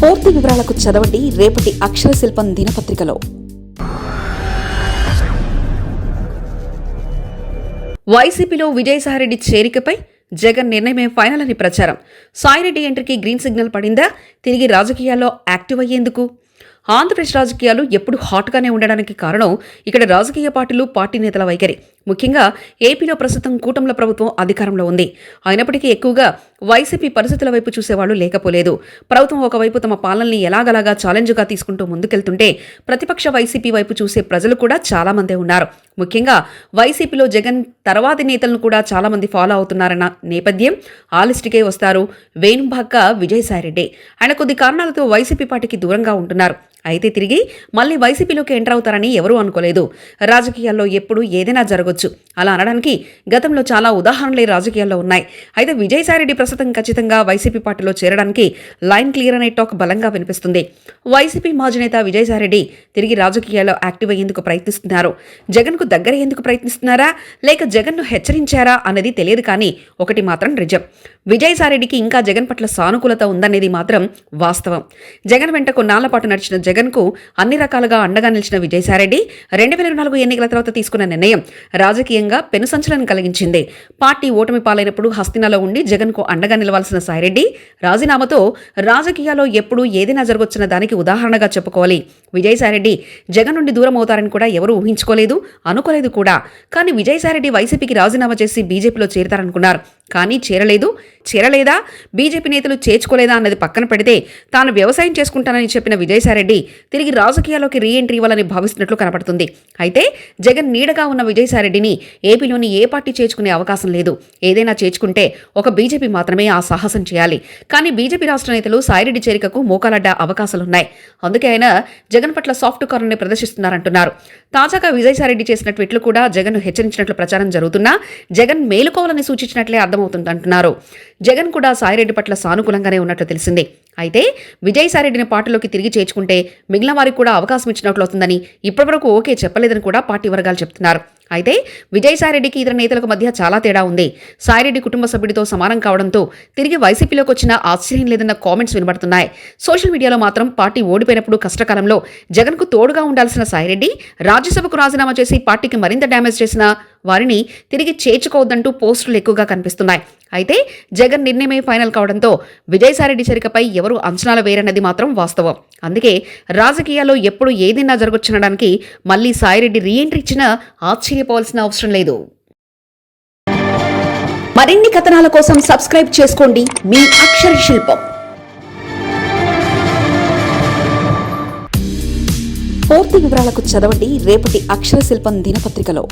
పూర్తి వివరాలకు చదవండి రేపటి అక్షర శిల్పం దినపత్రికలో. వైసీపీలో విజయసాయిరెడ్డి చేరికపై జగన్ నిర్ణయమే ఫైనల్ అని ప్రచారం. సాయిరెడ్డి ఎంట్రీకి గ్రీన్ సిగ్నల్ పడిందా? తిరిగి రాజకీయాల్లో యాక్టివ్ అయ్యేందుకు? ఆంధ్రప్రదేశ్ రాజకీయాలు ఎప్పుడు హాట్గానే ఉండడానికి కారణం ఇక్కడ రాజకీయ పార్టీలు పార్టీ నేతల వైఖరి. ముఖ్యంగా ఏపీలో ప్రస్తుతం కూటమిల ప్రభుత్వం అధికారంలో ఉంది. అయినప్పటికీ ఎక్కువగా వైసీపీ పరిస్థితుల వైపు చూసేవాళ్ళు లేకపోలేదు. ప్రభుత్వం ఒకవైపు తమ పాలనని ఎలాగలాగా ఛాలెంజ్గా తీసుకుంటూ ముందుకెళ్తుంటే ప్రతిపక్ష వైసీపీ వైపు చూసే ప్రజలు కూడా చాలా మందే ఉన్నారు. ముఖ్యంగా వైసీపీలో జగన్ తర్వాతి నేతలను కూడా చాలామంది ఫాలో అవుతున్నారన్న నేపథ్యం ఆలిస్టికే వస్తారు. వేణుభాక్క విజయసాయిరెడ్డి. ఆయన కొద్ది కారణాలతో వైసీపీ పార్టీకి దూరంగా ఉంటున్నారు. అయితే తిరిగి మళ్ళీ వైసీపీలోకి ఎంటర్ అవుతారని ఎవరూ అనుకోలేదు. రాజకీయాల్లో ఎప్పుడు ఏదైనా జరగొచ్చు. అలా అనడానికి గతంలో చాలా ఉదాహరణలే రాజకీయాల్లో ఉన్నాయి. అయితే విజయసాయిరెడ్డి ప్రస్తుతం ఖచ్చితంగా వైసీపీ పార్టీలో చేరడానికి లైన్ క్లియర్ అనే టాక్ బలంగా వినిపిస్తుంది. వైసీపీ మాజీ నేత విజయసాయిరెడ్డి తిరిగి రాజకీయాల్లో యాక్టివ్ అయ్యేందుకు ప్రయత్నిస్తున్నారు. జగన్కు దగ్గరయ్యేందుకు ప్రయత్నిస్తున్నారా? లేక జగన్ను హెచ్చరించారా అన్నది తెలియదు కానీ ఒకటి మాత్రం నిజం. విజయసాయిరెడ్డికి ఇంకా జగన్ పట్ల సానుకూలత ఉందనేది మాత్రం వాస్తవం. జగన్ వెంట కొన్నాళ్ళ పాటు నడిచిన జగన్కు అన్ని రకాలుగా అండగా నిలిచిన విజయసాయిరెడ్డి రెండు వేల నాలుగు ఎన్నికల తర్వాత తీసుకున్న నిర్ణయం రాజకీయంగా పెను సంచలనం కలిగించింది. పార్టీ ఓటమి పాలైనప్పుడు హస్తినాలో ఉండి జగన్కు అండగా నిలవాల్సిన సాయిరెడ్డి రాజీనామాతో రాజకీయాల్లో ఎప్పుడు ఏదైనా జరగొచ్చిన దానికి ఉదాహరణగా చెప్పుకోవాలి. విజయసాయిరెడ్డి జగన్ నుండి దూరం అవుతారని కూడా ఎవరూ ఊహించుకోలేదు అనుకోలేదు కూడా. కానీ విజయసాయిరెడ్డి వైసీపీకి రాజీనామా చేసి బీజేపీలో చేరతారనుకున్నారు. కానీ చేరలేదు. చేరలేదా? బీజేపీ నేతలు చేర్చుకోలేదా అన్నది పక్కన పెడితే తాను వ్యవసాయం చేసుకుంటానని చెప్పిన విజయసాయిరెడ్డి తిరిగి రాజకీయాల్లోకి రీ ఎంట్రీ ఇవ్వాలని భావిస్తున్నట్లు కనపడుతుంది. అయితే జగన్ నీడగా ఉన్న విజయసాయిరెడ్డిని ఏపీలోని ఏ పార్టీ చేర్చుకునే అవకాశం లేదు. ఏదైనా చేర్చుకుంటే ఒక బీజేపీ మాత్రమే ఆ సాహసం చేయాలి. కానీ బీజేపీ రాష్ట్ర నేతలు సాయిరెడ్డి చేరికకు మోకాలడ్డ అవకాశాలున్నాయి. అందుకే ఆయన జగన్ పట్ల సాఫ్ట్ కార్ని ప్రదర్శిస్తున్నారంటున్నారు. తాజాగా విజయసాయిరెడ్డి చేసిన ట్వీట్లు కూడా జగన్ హెచ్చరించినట్లు ప్రచారం జరుగుతున్నా జగన్ మేలుకోవాలని సూచించినట్లే అర్థమవుతుందంటున్నారు. జగన్ కూడా సాయిరెడ్డి పట్ల సానుకూలంగానే ఉన్నట్లు తెలిసింది. అయితే విజయసాయిరెడ్డిని పార్టీలోకి తిరిగి చేర్చుకుంటే మిగిలిన వారికి కూడా అవకాశం ఇచ్చినట్లు అవుతుందని ఇప్పటివరకు ఓకే చెప్పలేదని కూడా పార్టీ వర్గాలు చెప్తున్నారు. అయితే విజయసాయిరెడ్డికి ఇతర నేతలకు మధ్య చాలా తేడా ఉంది. సాయిరెడ్డి కుటుంబ సభ్యుడితో సమానం కావడంతో తిరిగి వైసీపీలోకి వచ్చిన ఆశ్చర్యం లేదన్న కామెంట్స్ వినబడుతున్నాయి. సోషల్ మీడియాలో మాత్రం పార్టీ ఓడిపోయినప్పుడు కష్టకాలంలో జగన్కు తోడుగా ఉండాల్సిన సాయిరెడ్డి రాజ్యసభకు రాజీనామా చేసి పార్టీకి మరింత డ్యామేజ్ చేసిన వారిని తిరిగి చేర్చుకోవద్దంటూ పోస్టులు ఎక్కువగా కనిపిస్తున్నాయి. అయితే జగన్ నిర్ణయమే ఫైనల్ కావడంతో విజయసాయిరెడ్డి చేరికపై ఎవరు అంచనాలు వేరన్నది మాత్రం వాస్తవం. అందుకే రాజకీయాల్లో ఎప్పుడు ఏదైనా జరగొచ్చనడానికి మళ్ళీ సాయిరెడ్డి రీఎంట్రీ ఇచ్చినా ఆశ్చర్యపోవాల్సిన అవసరం లేదు. మరిన్ని కథనాల కోసం సబ్స్క్రైబ్ చేసుకోండి. మీ అక్షర శిల్పం. పూర్తి వివరాలకు చదవండి. రేపటి అక్షర శిల్పం దినపత్రికలో.